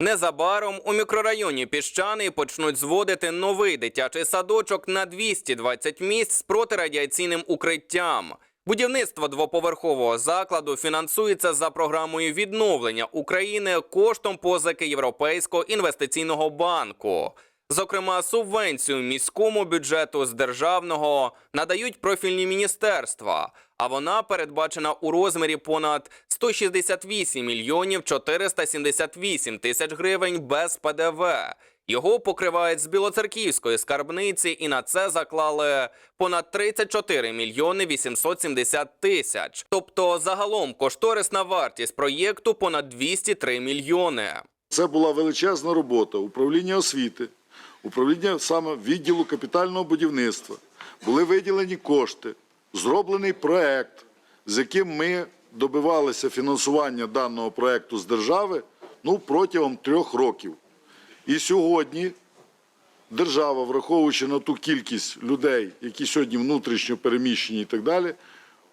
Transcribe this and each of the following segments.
Незабаром у мікрорайоні Піщаний почнуть зводити новий дитячий садочок на 220 місць з протирадіаційним укриттям. Будівництво двоповерхового закладу фінансується за програмою відновлення України коштом позики Європейського інвестиційного банку. Зокрема, субвенцію міському бюджету з державного надають профільні міністерства, а вона передбачена у розмірі понад 168 мільйонів 478 тисяч гривень без ПДВ. Його покривають з білоцерківської скарбниці, і на це заклали понад 34 мільйони 870 тисяч. Тобто загалом кошторисна вартість проєкту понад 203 мільйони. Це була величезна робота управління освіти, управління саме відділу капітального будівництва. Були виділені кошти, зроблений проект, з яким ми добивалися фінансування даного проекту з держави ну, протягом трьох років. І сьогодні держава, враховуючи на ту кількість людей, які сьогодні внутрішньо переміщені і так далі,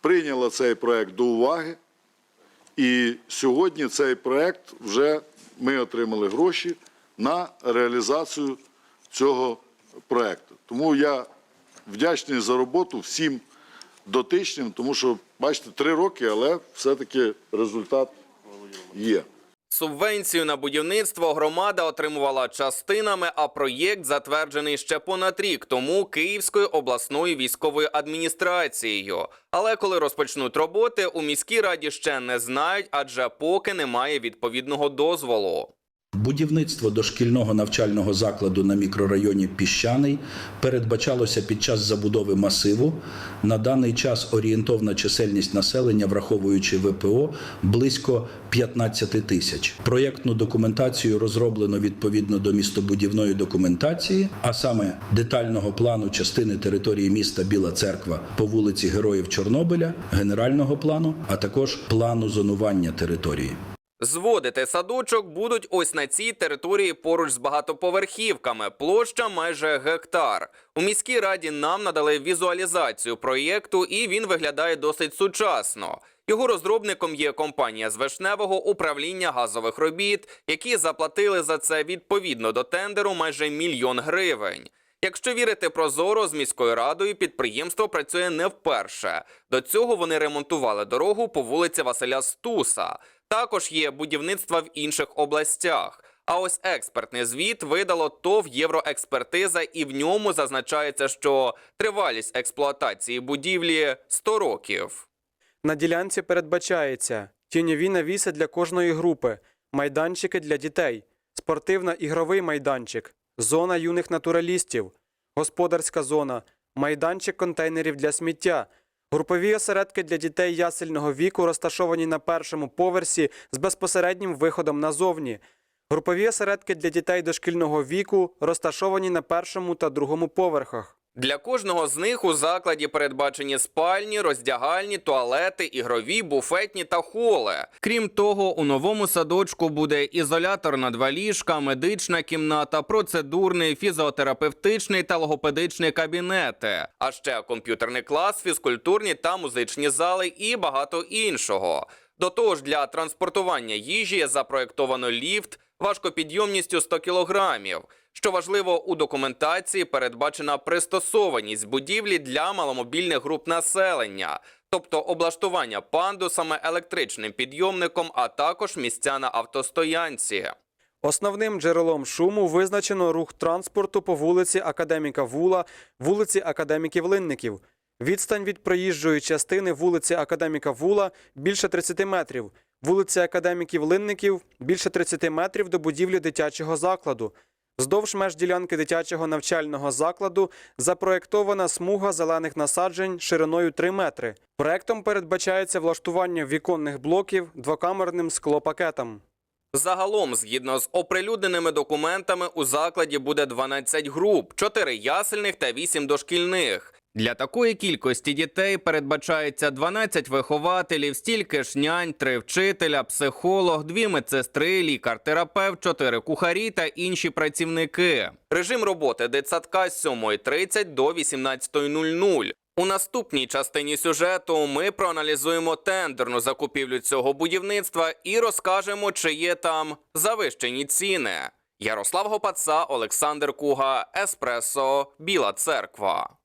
прийняла цей проект до уваги. І сьогодні цей проект вже ми отримали гроші на реалізацію цього проекту. Тому я вдячний за роботу всім дотичним, тому що, бачите, три роки, але все-таки результат є. Субвенцію на будівництво громада отримувала частинами, а проєкт затверджений ще понад рік тому Київською обласною військовою адміністрацією. Але коли розпочнуть роботи, у міській раді ще не знають, адже поки немає відповідного дозволу. Будівництво дошкільного навчального закладу на мікрорайоні Піщаний передбачалося під час забудови масиву. На даний час орієнтовна чисельність населення, враховуючи ВПО, близько 15 тисяч. Проєктну документацію розроблено відповідно до містобудівної документації, а саме детального плану частини території міста Біла Церква по вулиці Героїв Чорнобиля, генерального плану, а також плану зонування території. Зводити садочок будуть ось на цій території поруч з багатоповерхівками. Площа майже гектар. У міській раді нам надали візуалізацію проєкту, і він виглядає досить сучасно. Його розробником є компанія з Вишневого управління газових робіт, які заплатили за це відповідно до тендеру майже мільйон гривень. Якщо вірити прозоро з міською радою, підприємство працює не вперше. До цього вони ремонтували дорогу по вулиці Василя Стуса. Також є будівництва в інших областях. А ось експертний звіт видало ТОВ Євроекспертиза, і в ньому зазначається, що тривалість експлуатації будівлі 100 років. На ділянці передбачається тіньові навіси для кожної групи, майданчики для дітей, спортивно-ігровий майданчик, зона юних натуралістів, господарська зона, майданчик контейнерів для сміття, групові осередки для дітей ясельного віку, розташовані на першому поверсі з безпосереднім виходом назовні. Групові осередки для дітей дошкільного віку розташовані на першому та другому поверхах. Для кожного з них у закладі передбачені спальні, роздягальні, туалети, ігрові, буфетні та холи. Крім того, у новому садочку буде ізолятор на два ліжка, медична кімната, процедурний, фізіотерапевтичний та логопедичний кабінети, а ще комп'ютерний клас, фізкультурні та музичні зали і багато іншого. До того ж, для транспортування їжі запроєктовано ліфт важкопідйомністю 100 кілограмів. Що важливо, у документації передбачена пристосованість будівлі для маломобільних груп населення, тобто облаштування пандусами, електричним підйомником, а також місця на автостоянці. Основним джерелом шуму визначено рух транспорту по вулиці Академіка Вула, вулиці Академіків Линників. Відстань від проїжджої частини вулиці Академіка Вула більше 30 метрів, вулиці Академіків Линників більше 30 метрів до будівлі дитячого закладу. Вздовж меж ділянки дитячого навчального закладу запроєктована смуга зелених насаджень шириною 3 метри. Проектом передбачається влаштування віконних блоків двокамерним склопакетом. Загалом, згідно з оприлюдненими документами, у закладі буде 12 груп, 4 ясельних та 8 дошкільних. Для такої кількості дітей передбачається 12 вихователів, стільки ж нянь, 3 вчителя, психолог, 2 медсестри, лікар-терапевт, 4 кухарі та інші працівники. Режим роботи дитсадка з 7.30 до 18.00. У наступній частині сюжету ми проаналізуємо тендерну закупівлю цього будівництва і розкажемо, чи є там завищені ціни. Ярослав Гопаца, Олександр Куга, Еспресо, Біла Церква.